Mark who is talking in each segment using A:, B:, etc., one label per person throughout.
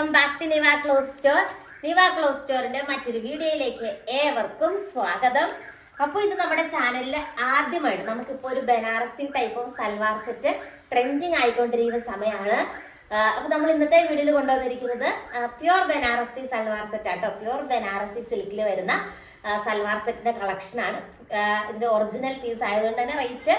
A: Welcome back to Niva clothes store Niva clothes സ്റ്റോറിന്റെ മറ്റൊരു വീഡിയോയിലേക്ക് ഏവർക്കും സ്വാഗതം. അപ്പോൾ ഇത് നമ്മുടെ ചാനലിൽ ആദ്യമായിട്ട് നമുക്കിപ്പോൾ ഒരു Banarasi type of salwar set trending ആയിക്കൊണ്ടിരിക്കുന്ന സമയമാണ് അപ്പൊ നമ്മൾ ഇന്നത്തെ വീഡിയോയിൽ കൊണ്ടുവന്നിരിക്കുന്നത് പ്യുർ ബനാറസി സൽവാർ സെറ്റ് ആട്ടോ പ്യുർ ബനാറസി സിൽക്കിൽ വരുന്ന സൽവാർ സെറ്റിന്റെ കളക്ഷനാണ് ഇതിന്റെ ഒറിജിനൽ പീസ് ആയതുകൊണ്ട് തന്നെ റേറ്റ്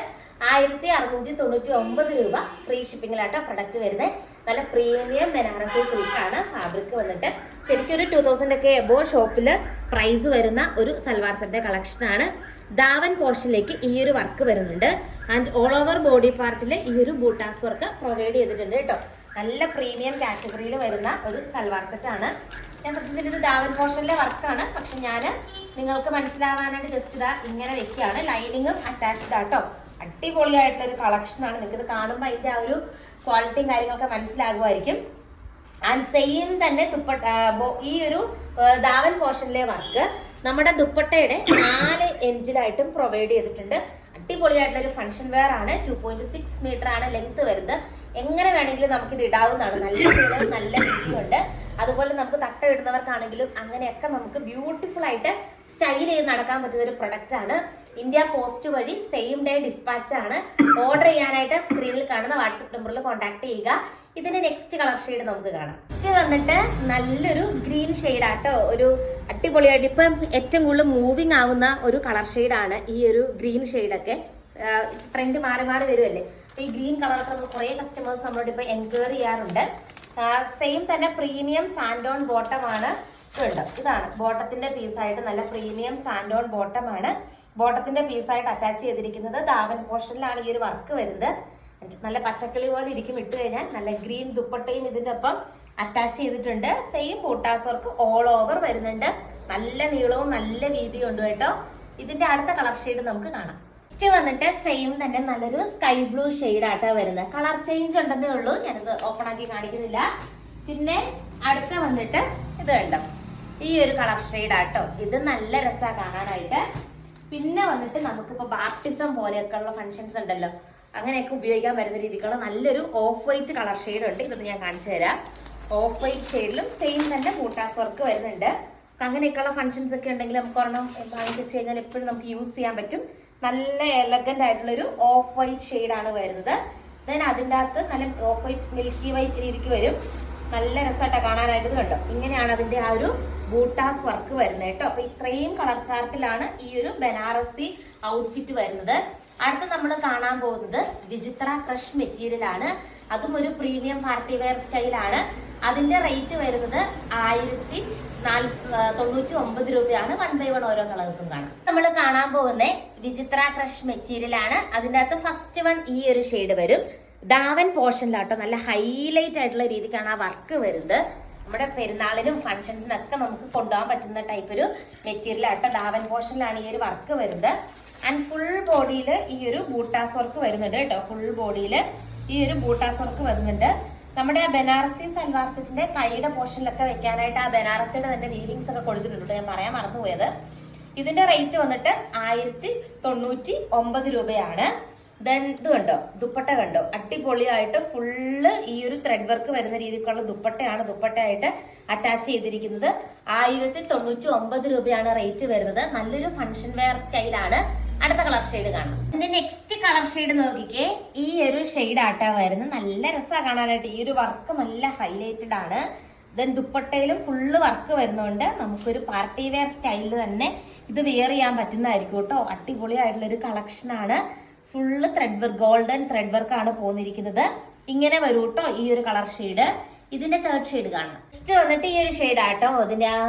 A: ആയിരത്തി അറുന്നൂറ്റി തൊണ്ണൂറ്റി ഒമ്പത് രൂപ ഫ്രീ ഷിപ്പിങ്ങിലാട്ടോ പ്രൊഡക്റ്റ് വരുന്നത് നല്ല പ്രീമിയം ബനാറസി സിൽക്കാണ് ഫാബ്രിക് വന്നിട്ട്. ശരിക്കും ഒരു ടൂ തൗസൻഡ് ഒക്കെ എബോ ഷോപ്പിൽ പ്രൈസ് വരുന്ന ഒരു സൽവാർ സെറ്റിന്റെ കളക്ഷനാണ് ദാവൻ പോർഷനിലേക്ക് ഈ ഒരു വർക്ക് വരുന്നുണ്ട്. ആൻഡ് ഓൾ ഓവർ ബോഡി പാർട്ടിൽ ഈ ഒരു ബൂട്ടാസ് വർക്ക് പ്രൊവൈഡ് ചെയ്തിട്ടുണ്ട് കേട്ടോ നല്ല പ്രീമിയം കാറ്റഗറിയിൽ വരുന്ന ഒരു സൽവാർ സെറ്റാണ് ഞാൻ സത്യത്തിൽ ഇത് ദാവൻ പോർഷനിലെ വർക്കാണ് പക്ഷെ ഞാൻ നിങ്ങൾക്ക് മനസ്സിലാവാനായിട്ട് ജസ്റ്റ് ഇതാ ഇങ്ങനെ വെക്കുകയാണ്. ലൈനിങ്ങും അറ്റാച്ച്ഡ് ആട്ടോ അടിപൊളിയായിട്ടുള്ള ഒരു കളക്ഷനാണ് നിങ്ങൾക്ക് ഇത് കാണുമ്പോൾ അതിന്റെ ആ ഒരു ക്വാളിറ്റിയും കാര്യങ്ങളൊക്കെ മനസ്സിലാകുമായിരിക്കും. ആൻഡ് സെയിം തന്നെ ദുപ്പട്ട ഈ ഒരു ദാവൻ പോർഷനിലെ വർക്ക് നമ്മുടെ ദുപ്പട്ടയുടെ നാല് എൻഡിലായിട്ടും പ്രൊവൈഡ് ചെയ്തിട്ടുണ്ട്. അടിപൊളിയായിട്ടുള്ള ഒരു ഫംഗ്ഷൻ വെയർ ആണ്. ടു പോയിന്റ് സിക്സ് മീറ്റർ ആണ് ലെങ്ത് വരുന്നത്. എങ്ങനെ വേണമെങ്കിലും നമുക്ക് ഇത് ഇടാവുന്നതാണ്. നല്ല രീതിയിൽ നല്ല ഉണ്ട് അതുപോലെ നമുക്ക് തട്ട ഇടുന്നവർക്കാണെങ്കിലും അങ്ങനെയൊക്കെ നമുക്ക് ബ്യൂട്ടിഫുൾ ആയിട്ട് സ്റ്റൈൽ ചെയ്ത് നടക്കാൻ പറ്റുന്ന ഒരു പ്രൊഡക്റ്റ് ആണ്. ഇന്ത്യ പോസ്റ്റ് വഴി സെയിം ഡേ ഡിസ്പാച്ച് ആണ്. ഓർഡർ ചെയ്യാനായിട്ട് സ്ക്രീനിൽ കാണുന്ന വാട്സപ്പ് നമ്പറിൽ കോൺടാക്ട് ചെയ്യുക. ഇതിന്റെ നെക്സ്റ്റ് കളർ ഷെയ്ഡ് നമുക്ക് കാണാം. ഇത് വന്നിട്ട് നല്ലൊരു ഗ്രീൻ ഷെയ്ഡ് ആട്ടോ. ഒരു അടിപൊളിയായിട്ട് ഇപ്പം ഏറ്റവും കൂടുതൽ മൂവിങ് ആവുന്ന ഒരു കളർ ആണ് ഈ ഒരു ഗ്രീൻ ഷെയ്ഡൊക്കെ ട്രെൻഡ് മാറി മാറി വരുമല്ലേ ഈ ഗ്രീൻ കളറൊക്കെ നമ്മൾ കുറേ കസ്റ്റമേഴ്സ് നമ്മളോട് ഇപ്പൊ എൻക്വയറി ചെയ്യാറുണ്ട്. സെയിം തന്നെ പ്രീമിയം സാൻഡോൺ ബോട്ടം ആണ് ഇതുണ്ട്. ഇതാണ് ബോട്ടത്തിന്റെ പീസായിട്ട് നല്ല പ്രീമിയം സാൻഡോൺ ബോട്ടം ആണ്. ബോട്ടത്തിന്റെ പീസായിട്ട് അറ്റാച്ച് ചെയ്തിരിക്കുന്നത് ദാവൻ പോർഷനിലാണ് ഈ ഒരു വർക്ക് വരുന്നത്. നല്ല പച്ചക്കിളി പോലെ ഇരിക്കും ഇട്ട് കഴിഞ്ഞാൽ നല്ല ഗ്രീൻ ദുപ്പട്ടയും ഇതിന്റെ ഒപ്പം അറ്റാച്ച് ചെയ്തിട്ടുണ്ട്. സെയിം പൊട്ടാസ് വർക്ക് ഓൾ ഓവർ വരുന്നുണ്ട്. നല്ല നീളവും നല്ല വീതിയും ഉണ്ട് കേട്ടോ. ഇതിന്റെ അടുത്ത കളർ ഷെയ്ഡ് നമുക്ക് കാണാം. നെക്സ്റ്റ് വന്നിട്ട് സെയിം തന്നെ നല്ലൊരു സ്കൈ ബ്ലൂ ഷെയ്ഡ് ആട്ടോ വരുന്നത്. കളർ ചേഞ്ച് ഉണ്ടെന്നേ ഉള്ളൂ. ഞാനത് ഓപ്പൺ ആക്കി കാണിക്കുന്നില്ല. പിന്നെ അടുത്ത വന്നിട്ട് ഇത് കണ്ടോ? ഈ ഒരു കളർ ഷെയ്ഡ് ആട്ടോ. ഇത് നല്ല രസമാണ് കാണാനായിട്ട്. പിന്നെ വന്നിട്ട് നമുക്കിപ്പോ ബാപ്റ്റിസം പോലെയൊക്കെ ഉള്ള ഫങ്ഷൻസ് ഉണ്ടല്ലോ. അങ്ങനെയൊക്കെ ഉപയോഗിക്കാൻ പറ്റുന്ന രീതിക്കുള്ള നല്ലൊരു ഓഫ് വൈറ്റ് കളർ ഷെയ്ഡ് ഉണ്ട്. ഇതൊന്ന് ഞാൻ കാണിച്ചു തരാം. ഓഫ് വൈറ്റ് ഷെയ്ഡിലും സെയിം തന്നെ ബൂട്ടാസ് വർക്ക് വരുന്നുണ്ട്. അങ്ങനെയൊക്കെയുള്ള ഫംഗ്ഷൻസ് ഒക്കെ ഉണ്ടെങ്കിൽ നമുക്ക് ഒരെണ്ണം വാങ്ങിച്ചു കഴിഞ്ഞാൽ എപ്പോഴും നമുക്ക് യൂസ് ചെയ്യാൻ പറ്റും. നല്ല എലഗന്റ് ആയിട്ടുള്ള ഒരു ഓഫ് വൈറ്റ് ഷെയ്ഡ് ആണ് വരുന്നത്. ദെൻ അതിന്റെ അകത്ത് നല്ല ഓഫ് വൈറ്റ് മിൽക്കി വൈറ്റ് രീതിക്ക് വരും. നല്ല രസമായിട്ടാണ് കാണാനായിട്ട് കണ്ടോ? ഇങ്ങനെയാണ് അതിന്റെ ആ ഒരു ബൂട്ടാസ് വർക്ക് വരുന്നത് കേട്ടോ. അപ്പൊ ഇത്രയും കളർ ചാർട്ടിലാണ് ഈ ഒരു ബനാറസി ഔട്ട്ഫിറ്റ് വരുന്നത്. അടുത്ത നമ്മൾ കാണാൻ പോകുന്നത് വിചിത്ര ക്രഷ് മെറ്റീരിയൽ ആണ്. അതും ഒരു പ്രീമിയം പാർട്ടി വെയർ സ്റ്റൈലാണ് അതിന്റെ റേറ്റ് വരുന്നത് ആയിരത്തി തൊണ്ണൂറ്റി ഒമ്പത് രൂപയാണ്. വൺ ബൈ വൺ ഓരോ കളേഴ്സും കാണാം. നമ്മൾ കാണാൻ പോകുന്ന വിചിത്ര ക്രഷ് മെറ്റീരിയൽ ആണ്. അതിന്റെ അകത്ത് ഫസ്റ്റ് വൺ ഈ ഒരു ഷെയ്ഡ് വരും. ദാവൻ പോർഷനിലാട്ടോ നല്ല ഹൈലൈറ്റ് ആയിട്ടുള്ള രീതിക്കാണ് ആ വർക്ക് വരുന്നത്. നമ്മുടെ പെരുന്നാളിനും ഫംഗ്ഷൻസിനൊക്കെ നമുക്ക് കൊണ്ടുപോകാൻ പറ്റുന്ന ടൈപ്പ് ഒരു മെറ്റീരിയൽ ആട്ടോ. ദാവൻ പോർഷനിലാണ് ഈ ഒരു വർക്ക് വരുന്നത്. ആൻഡ് ഫുൾ ബോഡിയിൽ ഈ ഒരു ബൂട്ടാസ് വർക്ക് വരുന്നുണ്ട് കേട്ടോ. ഫുൾ ബോഡിയിൽ ഈ ഒരു ബൂട്ടാസ് വർക്ക് വരുന്നുണ്ട്. നമ്മുടെ ആ ബനാറസി സൽവാർ സെറ്റിന്റെ കൈയുടെ പോർഷനിലൊക്കെ വെക്കാനായിട്ട് ആ ബനാറസിയുടെ തന്നെ വീവിങ്സ് ഒക്കെ കൊടുത്തിട്ടുണ്ട് ഞാൻ പറയാൻ മറന്നുപോയത്. ഇതിന്റെ റേറ്റ് വന്നിട്ട് ആയിരത്തി തൊണ്ണൂറ്റി ഒമ്പത് രൂപയാണ്. ദെൻ ഇത് കണ്ടോ? ദുപ്പട്ട കണ്ടോ? അടിപൊളിയായിട്ട് ഫുള്ള് ഈ ഒരു ത്രെഡ് വർക്ക് വരുന്ന രീതിക്കുള്ള ദുപ്പട്ടയാണ് ദുപ്പട്ടയായിട്ട് അറ്റാച്ച് ചെയ്തിരിക്കുന്നത്. ആയിരത്തി തൊണ്ണൂറ്റി ഒമ്പത് രൂപയാണ് റേറ്റ് വരുന്നത്. നല്ലൊരു ഫംഗ്ഷൻ വെയർ സ്റ്റൈലാണ്. അടുത്ത കളർ ഷെയ്ഡ് കാണാം. ഇതിന്റെ നെക്സ്റ്റ് കളർ ഷെയ്ഡ് നോക്കിക്കേ. ഈ ഒരു ഷെയ്ഡ് ആട്ടാ വരുന്നത്. നല്ല രസമാണ് കാണാനായിട്ട്. ഈ ഒരു വർക്ക് നല്ല ഹൈലൈറ്റഡ് ആണ്. ദെൻ ദുപ്പട്ടയിലും ഫുള്ള് വർക്ക് വരുന്നുണ്ട്. നമുക്കൊരു പാർട്ടി വെയർ സ്റ്റൈലിൽ തന്നെ. ഇത് വെയർ ചെയ്യാൻ പറ്റുന്നതായിരിക്കും കേട്ടോ. അടിപൊളിയായിട്ടുള്ള ഒരു കളക്ഷനാണ് full thread work golden thread ആണ് പോന്നിരിക്കുന്നത്. ഇങ്ങനെ വരൂ കേട്ടോ ഈ ഒരു കളർ ഷെയ്ഡ് ഇതിന്റെ തേർഡ് ഷെയ്ഡ് കാണണം. നെക്സ്റ്റ് വന്നിട്ട് ഈ ഒരു ഷെയ്ഡ് ആട്ടോ. ഇതിന്റെ ആ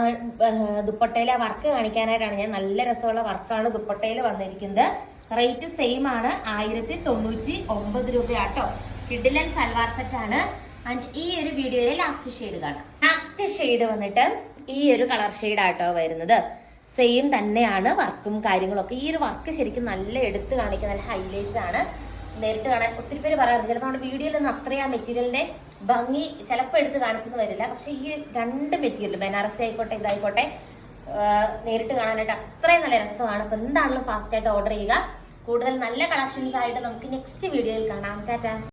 A: ദുപ്പട്ടയിലെ വർക്ക് കാണിക്കാനായിട്ടാണ് ഞാൻ നല്ല രസമുള്ള വർക്കാണ് ദുപ്പട്ടയിൽ വന്നിരിക്കുന്നത്. റേറ്റ് സെയിം ആണ്. ആയിരത്തി തൊണ്ണൂറ്റി ഒമ്പത് രൂപയാട്ടോ കിഡിലൻ സൽവാർ സെറ്റ് ആണ്. ആൻഡ് ഈ ഒരു വീഡിയോയിലെ ലാസ്റ്റ് ഷെയ്ഡ് കാണാം. ലാസ്റ്റ് ഷെയ്ഡ് വന്നിട്ട് ഈ ഒരു കളർ ഷെയ്ഡ് ആട്ടോ വരുന്നത്. സെയിം തന്നെയാണ് വർക്കും കാര്യങ്ങളൊക്കെ. ഈ ഒരു വർക്ക് ശരിക്കും നല്ല എടുത്ത് കാണിക്കുന്ന നല്ല ഹൈലൈറ്റ് ആണ്. നേരിട്ട് കാണാൻ ഒത്തിരി പേര് പറയാറുണ്ട്. ചിലപ്പോൾ നമ്മുടെ വീഡിയോയിൽ നിന്ന് അത്രയും ആ മെറ്റീരിയലിന്റെ ഭംഗി ചിലപ്പോൾ എടുത്ത് കാണിച്ചെന്ന് വരില്ല. പക്ഷെ ഈ രണ്ട് മെറ്റീരിയൽ ബനാറസി ആയിക്കോട്ടെ ഇതായിക്കോട്ടെ നേരിട്ട് കാണാനായിട്ട് അത്രയും നല്ല രസമാണ്. അപ്പൊ എന്താണെങ്കിലും ഫാസ്റ്റ് ആയിട്ട് ഓർഡർ ചെയ്യുക? കൂടുതൽ നല്ല കളക്ഷൻസ് ആയിട്ട് നമുക്ക് നെക്സ്റ്റ് വീഡിയോയിൽ കാണാം. ടാറ്റാ.